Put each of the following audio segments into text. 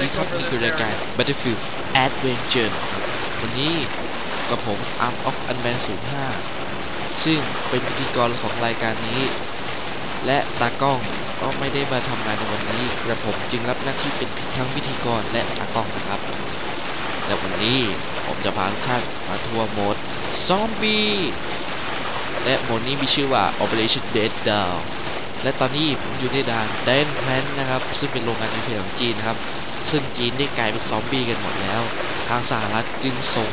วัสดีครับนี่คือรายการ Battlefield Adventure ครับวันนี้กับผม Arm of Unman 05 ซึ่งเป็นพิธีกรของรายการนี้ และตากล้องก็ไม่ได้มาทำงานในวันนี้กระผมจึงรับหน้าที่เป็นทั้งพิธีกรและตากล้องนะครับ และวันนี้ผมจะพาทุกท่านมาทัวร์โหมดซอมบี้และโหมดนี้มีชื่อว่า Operation Dead Down และตอนนี้ผมอยู่ในด่านแดนแพลนนะครับ ซึ่งเป็นโรงงานนิวเคลียร์ของจีนนะครับ ซึ่งจีนได้กลายเป็นซอมบี้กันหมดแล้ว ทางสหรัฐจึงส่ง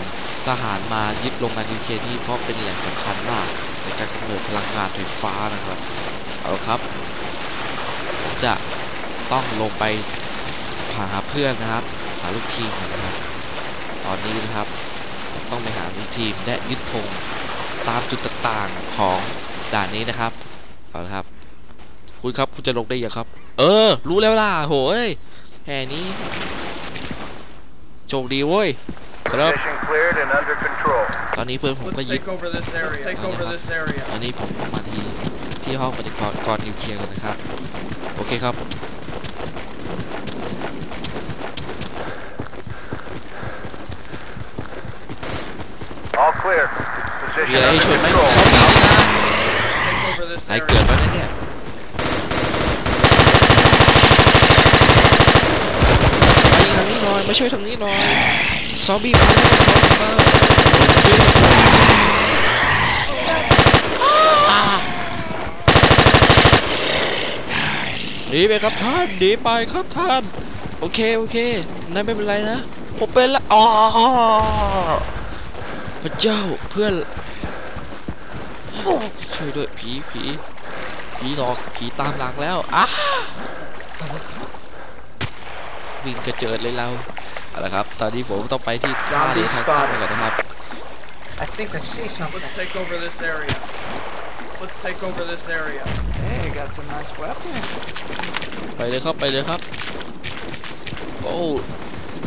ทหารมายึดโรงงานนิวเคลียร์นี้เพราะเป็นแหล่งสำคัญมากในการกำเนิดพลังงานไฟฟ้านะครับ เอาครับผมจะต้องลงไปหาเพื่อนนะครับ หาลูกทีมนะครับ ตอนนี้นะครับต้องไปหาลูกทีมและยึดธงตามจุดต่างๆของด่านนี้นะครับเอาละครับ คุณครับคุณจะลงได้ยังครับ เออ รู้แล้วล่ะโหย แห่นี้โชคดีเว้ยครับ Position cleared and under control. ตอนนี้เพื่อนผมก็ Let's ยึด take over this area. Take over this area. ตอนนี้ผมมาที่ที่ห้องปฏิบัติการนิวเคลียร์กันนะครับ โอเคครับ All clear. มี Position อะไรให้ under ช่วยไหม control. ซอมบี้นี่นะ Take over this นาย area. เกิดมาแล้วเนี่ยมายิงทางนี้หน่อย มาช่วยทางนี้หน่อยซอมบี้มาแล้วซอมบี้มาอ่าหนีไปครับท่านหนีไปครับท่านโอเคโอเคนายไม่เป็นไรนะผมเป็นละอ๋อพระเจ้าเพื่อนช่วยด้วยผีผีผีหลอกผีตามหลังแล้วอ้าวิ่งกระเจิดเลยเรา เอาละครับตอนนี้ผมต้องไปที่ท่าเรือทางใต้ก่อนนะครับ I think I see something. Let's take over this area. Let's take over this area. Hey, you got some nice weapons. ไปเลยครับไปเลยครับ โอ้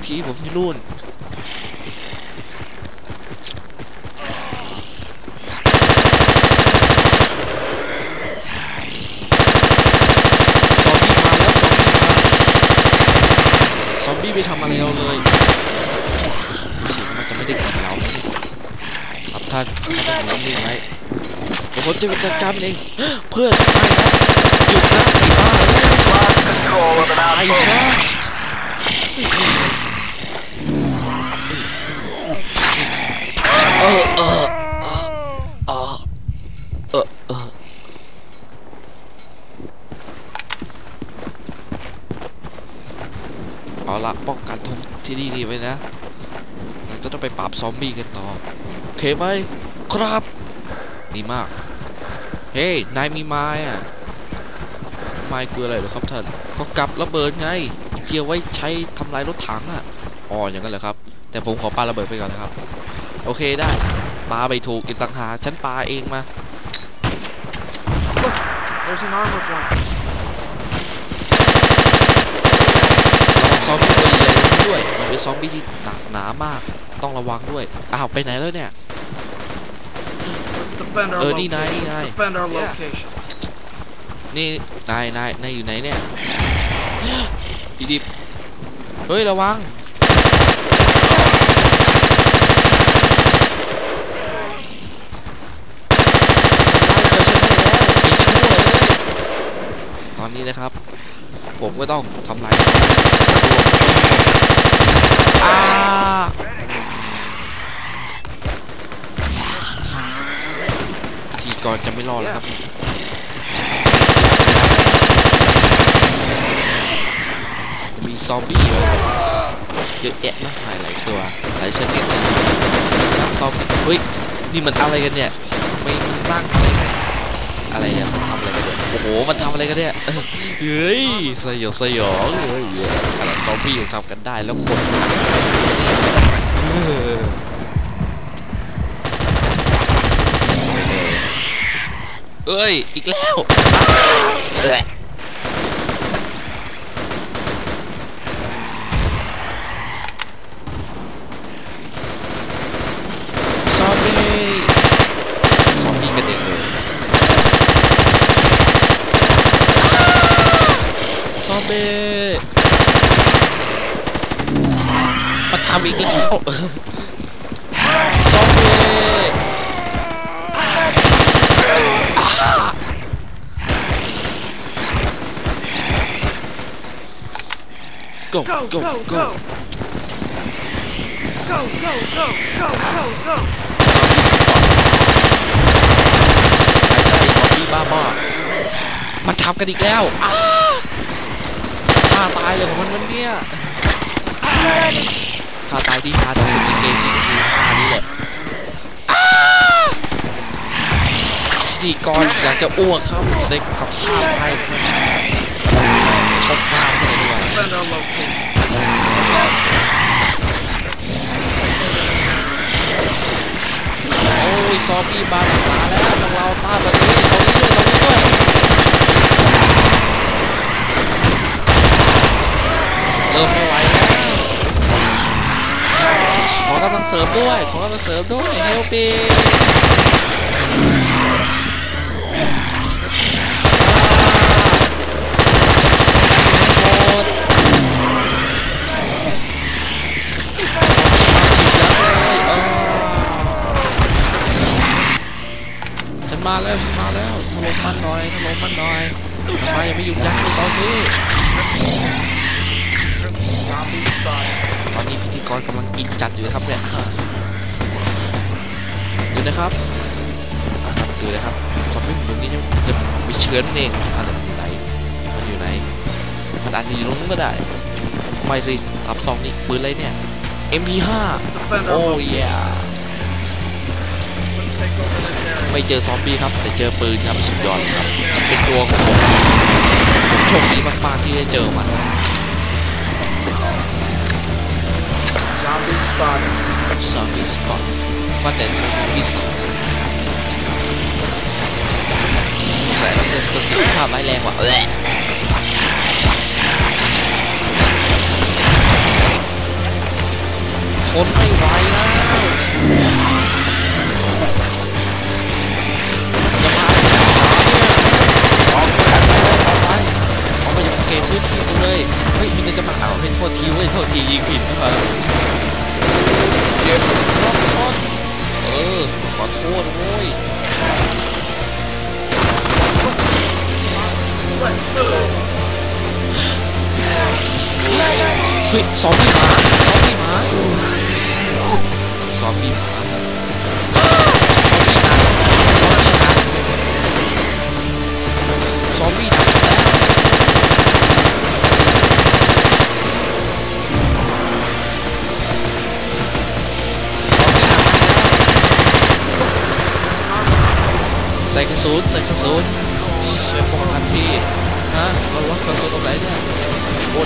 ทีผมที่นู่นซอมบี้มาแล้วซอมบี้มาซอมบี้ ไปทำอะไรเราเลยรู้สึกว่ามันจะไม่ได้กินเราครับท่านท่านต้องนิ่งไว้เดี๋ยวผมจะไปจัดการมันเองเพื่อนไม่นะหยุดนะไอ้บ้าเอ้ย Lost control of an ไอ้ outpost. ซะเออเออเออเออเออเอา ละป้องกันทงที่นี่ดีไว้นะเราจะต้องไปปราบซอมบี้กันต่อโอเคไหมครับดีมาก เฮ้ยนายมีไม้อะไม้คืออะไรหรอครับท่านก็กับระเบิดไงเกี่ยวไว้ใช้ทำลายรถถังอะอ๋ออย่างนั้นเหรอครับ แต่ผมขอปาระเบิดไปก่อนนะครับ โอเคได้ปาไปถูกอีกต่างหากฉันปาเองมา There's an armor drone. ระวั ซอมบี้ตัวใหญ่ๆด้วยมันเป็นซอมบี้ที่หนักหนามาก ต้องระวังด้วย อ้าวไปไหนแล้วเนี่ย Let's defend our Uh, location. D9, D9. Let's defend our Yeah. location. นี่นายนายนายอยู่ไหนเนี่ยพี่ดิบเฮ้ย ระวังตอนนี้นะครับ ผมก็ต้องทำลายอาทีก่อนจะไม่รอดแล้วครับมีซอมบี้เยเยอะแยะมากมายหลายตัวหลายชนิดเลยทั้งซอมบี้เฮ้ยนี่มันอะไรกันเนี่ยไม่มันตั้งอะไรกันอะไรอะมันทำอะไรกันเนี่ย โอ้โห มันทำอะไรกันเนี่ย เฮ้ย สยองสยองเฮ้ยอะไรซอมบี้ยังทำกันได้แล้วคนเออเอ้ย อีกแล้วเอ้ย ซอมบี้ซอมบี้กันเองเลยซอมบี้ามอีกแล้วเออซอมบี้โก้ Go, โก้ go, โก้ go. Go, go, go, go, go, go. ไอ้ซอมบี้บ้าบ้ามันทำกันอีกแล้วอ้าท่าตายเลยของมันวันเนี้ย ท่าตายที่ฮาที่สุดในเกมนี้คือท่านี้แหละดีกรอยากจะอ้วกครับในกับท่าตายของมันชกหน้าเลยดีกว่า Defender located. โอ้ยซอมบี้มาแล้วมาแล้วต้องเราต้านแบบนี้ตรงนี้ด้วยตรงนี้ด้วยเริ่มไม่ไหวแล้ว ขอกำลังเสริมด้วยขอกำลังเสริมด้วยเฮลปีฉันมาแล้วฉันมาแล้วถล่มมันหน่อยถล่มมันหน่อยทำไมยังไม่หยุดยั้งตอนนี้ กรกำลังอินจัดอยู่นะครับเนี่ยดูนะครับดูนะครับซอมบี้มันอยู่นี่จะจะมีเชื้อนั่นเองอะไรมันอยู่ไหนมันอยู่ไหนมันอาจจะอยู่ตรงนู้นก็ได้ไม่สิทับซองนี่ปืนอะไรเนี่ย MP5 Defender โอ้ located. ย Let's take over this area. ไม่เจอซอมบี้ครับ แต่เจอปืนครับสุดยอดเลยครับเป็นตัวของผมผมโชคดีมากๆที่ได้เจอมัน Zombie spotted. ซอมบี้สปอตว่าแต่ซอมบี้สแต่นี่จะประสิทธิภาพร้ายแรงกว่าแหละทนไม่ไหวแล้วจะพาไปออกไปเลยออกไปออกไปจากเกมพื้นที่กูเลย เฮ้ยมันจะมาเอาให้โทษทีเว้ยโทษทียิงผิดนะครับ จ็บรอโทษเออขอโทษโว้ย Let's move. เฮ้ยซอมบี้หมาซอมบี้หมา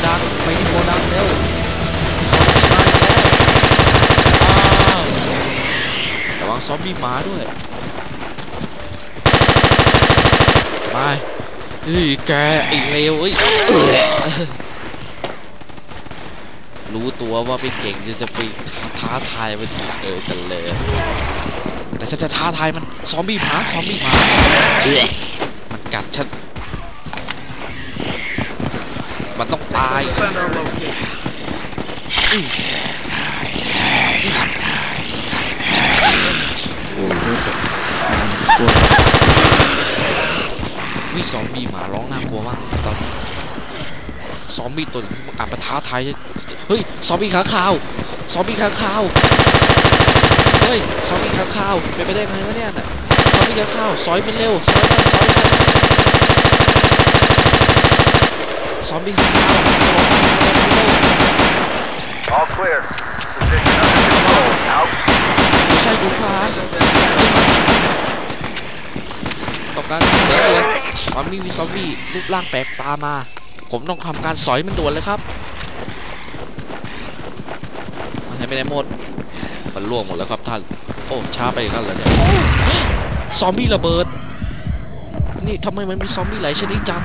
ดังไปที่โกดังเร็วซอมบี้มาอีกแล้วระวังซอมบี้หมาด้วยมาเฮ้ยแกไอ้เลวเอ้ยรู้ตัวว่าไม่เก่งจะจะไปท้าทายมันเออกันเลย แต่ฉันจะท้าทายมันซอมบี้หมาซอมบี้หมาเอ้ยมันกัดฉัน มันต้องตาย Defender located. อื้อมีซอมบี้หมาร้องน่ากลัวมากตอนนี้ซอมบี้ตัวนี้อาจมาท้าทายเฮ้ยซอมบี้ขาขาวซอมบี้ขาขาวเฮ้ยซอมบี้ขาขาวเป็นไปได้ไงวะเนี่ยซอมบี้ขาขาวซอยมันเร็วซอยมันซอยมัน ซอมบี้ขาขาวเร็ว All clear. Position under control. Out. ไม่ใช่กูครับต้องการเดี๋ยวเลยตอนมีวิซอมบี้รูปร่างแปลกตามา ผมต้องทำการสอยมันด่วนเลยครับมันให้ไปไหนหมด มันล่วงหมดแล้วครับท่าน โอ้ช้าไปกันเลยเนี่ยซอมบี้ระเบิด นี่ทำไมมันมีซอมบี้หลายชนิดจังค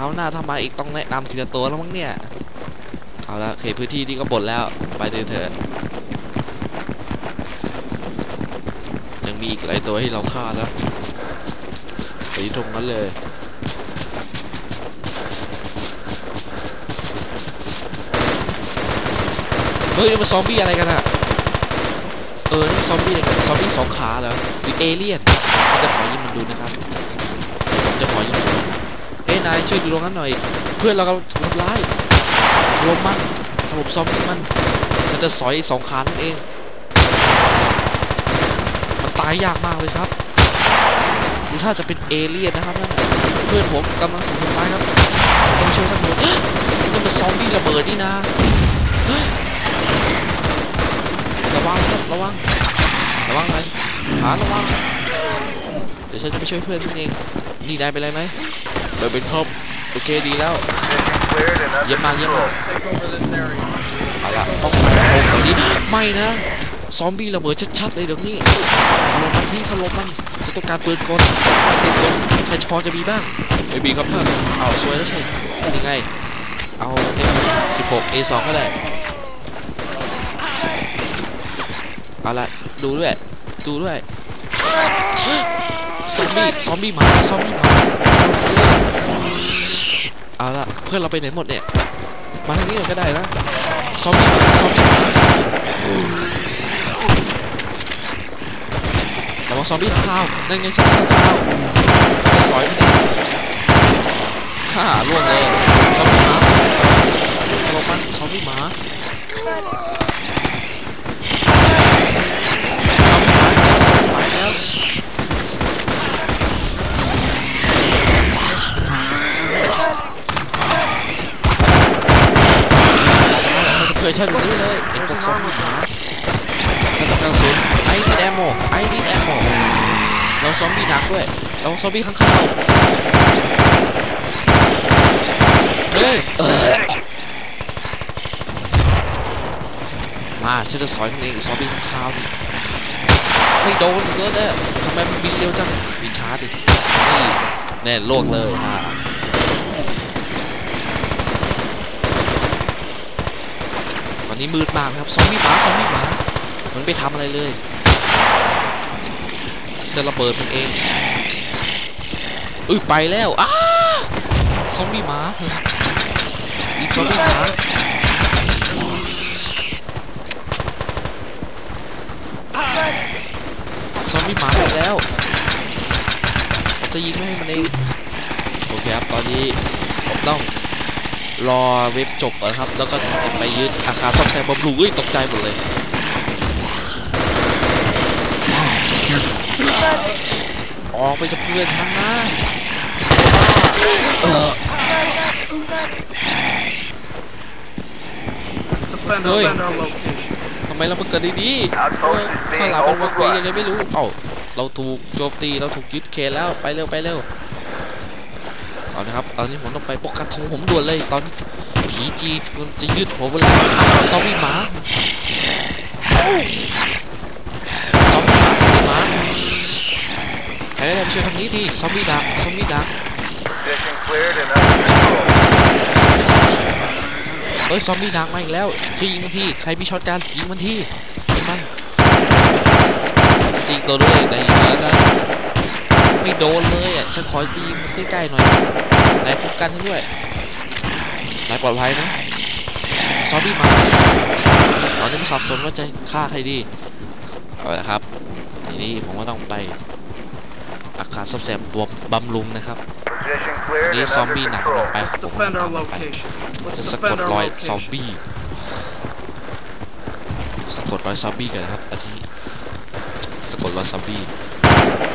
ราวหน้าทำไมาอีกต้องแนะนำทีละตัวแล้วมั้งเนี่ย เอาละเขตพื้นที่นี่ก็บดแล้ว ไปเถอะเถอะยังมีอีกหลายตัวให้เราฆ่านะสีตรงนั้นเลยฮ้ยมันซอมบี้อะไรกันอะเออนี่มันซอมบี้อะไรกันซอมบี้สองขาเหรอหรือเอเลี่ยนจะขอยิงมันดูนะครับจะขอยิงมั นดูเฮ้ยนายช่วยดูตรงนั้นหน่อย เพื่อนเรากำลังถูกทำร้ายรวมมันถล่มซอมบี้มันมันจะสอยสองขานั่นเอง มันตายยากมากเลยครับดูถ้าจะเป็นเอเลี่ยนนะครับนั่นเพื่อนผมกำลังถูกทำร้ายครับต้องช่วยกันหมดนี่มันซอมบี้ระเบิดนี่นะระวังครับระวังระวังเลยหาระวังเดี๋ยวฉันจะไปช่วยเพื่อนฉันเอง นี่นายเป็นไรไหม เออเป็นครบโอเคดีแล้วเยี่ยมมากเยี่ยมมากเอาละต้องไปตรงนี้ไม่นะซอมบี้ระเบิดชัดๆเลยเดี๋ยวนี้ถล่มมันที่ถล่มมันจะต้องการปืนกลปืนกลแต่พอจะมีบ้างไม่มีครับท่านเอาสวยแล้วใช่ยังไงเอา M16 A2 ก็ได้เอาละดูด้วย ดูด้วย ซอมบี้ซอมบี้หมาซอมบี้หมาเอาละเพื่อนเราไปไหนหมดเนี่ยมาทางนี้หน่อยก็ได้นะซอมบี้หมาซอมบี้หมาระวังซอมบี้ข้าวนั่นไงซอมบี้ข้าวจะสอยมันเองฮ่าล่วงเลยซอมบี้หมาตลบมันซอมบี้หมา เพื่อนฉันอยู่นี่เลยไอ้พวกซอมบี้หาฉันต้องการศูนย์ไอ้ดีแอมโมไอ้ดีแอมโมเราซอมบี้หนักด้วยเราซอมบี้ข้างๆเฮ้ยมาฉันจะสอยมันเองซอมบี้ข้างๆนี่ไม่โดนอีกแล้วเนี่ยทำไมมันบินเร็วจังบินช้าดินี่แน่โล่วงเลยฮะตอ นี้มืดมากครับซอมบี้หมาซอมบี้หมามันไม่ทำอะไรเลยจะระเบิดมันเองอุ้ยไปแล้วอ้าซอมบี้หมาอีกซอมบี้หมาซอมบี้หมาไปแล้วจะยิงไม่ให้มันเองโอเคครับตอนนี้ผมต้อง รอเว็บจบก่อนครับ แล้วก็ไปยึดอาคารซ่อมแซมบำรุงเอ้ยตกใจหมดเลยออกไปจากเพื่อนฉันนะเออ Defend Oi. our, defend our location. ทำไมเรามาเกิดดีๆเฮ้ยข้างหลังเป็นวังเวยังไงไม่รู้ เอ้าเราถูกโจมตีเราถูกยึดเขตแล้วไปเร็วไปเร็ว เอานะครับ ตอนนี้ผมต้องไปปกกระทงผมด่วนเลย ตอนนี้ผีจีนมันจะยึดผมไปแล้วอ้าซอมบี้หมาซอมบี้หมาซอมบี้หมาใครได้ไปช่วยทางนี้ทีซอมบี้ดักซอมบี้ดักเอ้ยซอมบี้ดักมาอีกแล้วช่วยยิงมันทีใครมีช็อตการยิงมันทียิงมันยิงตัวด้วยแต่ยิงแล้วกัน ไม่โดนเลยอะฉันขอยิงมันใกล้ๆหน่อยนายป้องกันให้ด้วยนายปลอดภัยนะซอมบี้มาตอนนี้ไม่สับสนว่าจะฆ่าใครดีเอาละครับทีนี้ผมก็ต้องไปอาคารซ่อมแซมตัวบำรุงนะครับนี่ซอมบี้หนักลงไปผมก็ตามไปจะสะกดรอยซอมบี้สะกดรอยซอมบี้กันนะครับอันนี้สะกดรอยซอมบี้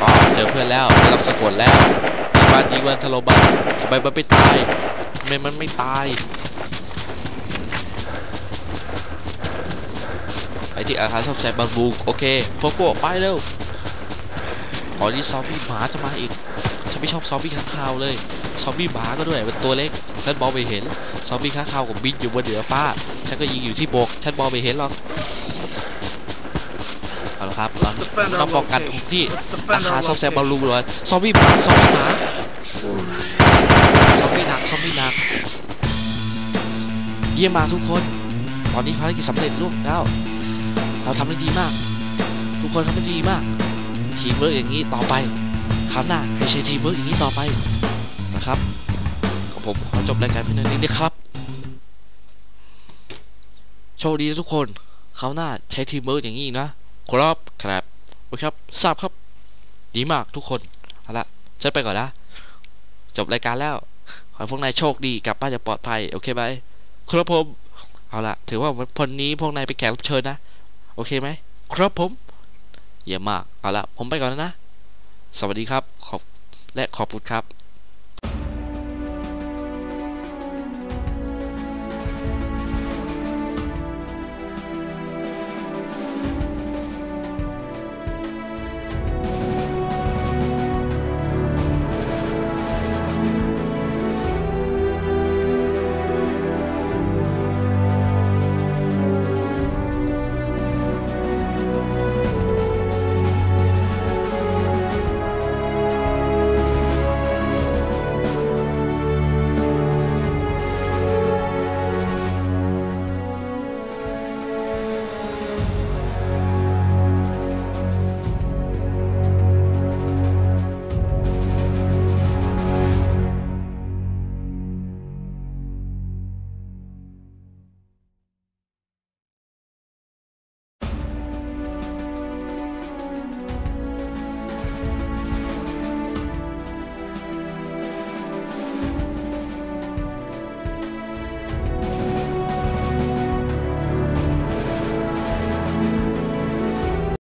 ก็เจอเพื่อนแล้วไม่ต้องสะกดแล้วยิงบ้านยิงวันทะลบ้านทำไมมันไม่ตายทำไมมันไม่ตายไปที่อาคารซ่อมแซมบางบูโอเคพวกพวกไปเร็วขอที่ซอมบี้หมาจะมาอีกฉันไม่ชอบซอมบี้ข้างคาวเลยซอมบี้หมาก็ด้วยเป็นตัวเล็กฉันมองไม่เห็นซอมบี้ข้างคาวผมบินอยู่บนเหนือฟ้าฉันก็ยิงอยู่ที่บกฉันมองไม่เห็นหรอก เอาละครับเรา Defend ต้อง our ป้องกัน location. ที่ Let's อา defend คาร our ซ่อมแซมบอล location. ลูนเลยซอมบี้หมาซอมบี้หมาซอมบี้หนักซอมบี้หนักเยี่ยมมากทุกคน ตอนนี้ภารกิจสำเร็จลูกแล้ว เราทำได้ดีมาก ทุกคนทำได้ดีมาก ทีมเวิร์กอย่างนี้ต่อไปคราวหน้าให้ใช้ทีมเวิร์กอย่างนี้ต่อไปนะครับก็ผมขอจบรายการเพียงเท่านี้นะครับ โชชคดีนะทุกคนเขาวหน้าใช้ทีมเวิร์กอย่างนี้อีกนะครับ ครับโอเครับ ทราบครับ ดีมากทุกคน เอาละฉันไปก่อนนะ จบรายการแล้ว ขอให้พวกนายโชคดีกลับบ้านอย่าปลอดภัย โอเคไหมครับผม เอาละถือว่าวันนี้พวกนายไปแขกรับเชิญนะ โอเคไหม ครับผม เยี่ยมมาก เอาละผมไปก่อนแล้วนะ สวัสดีครับ ขอบและขอบคุณครับ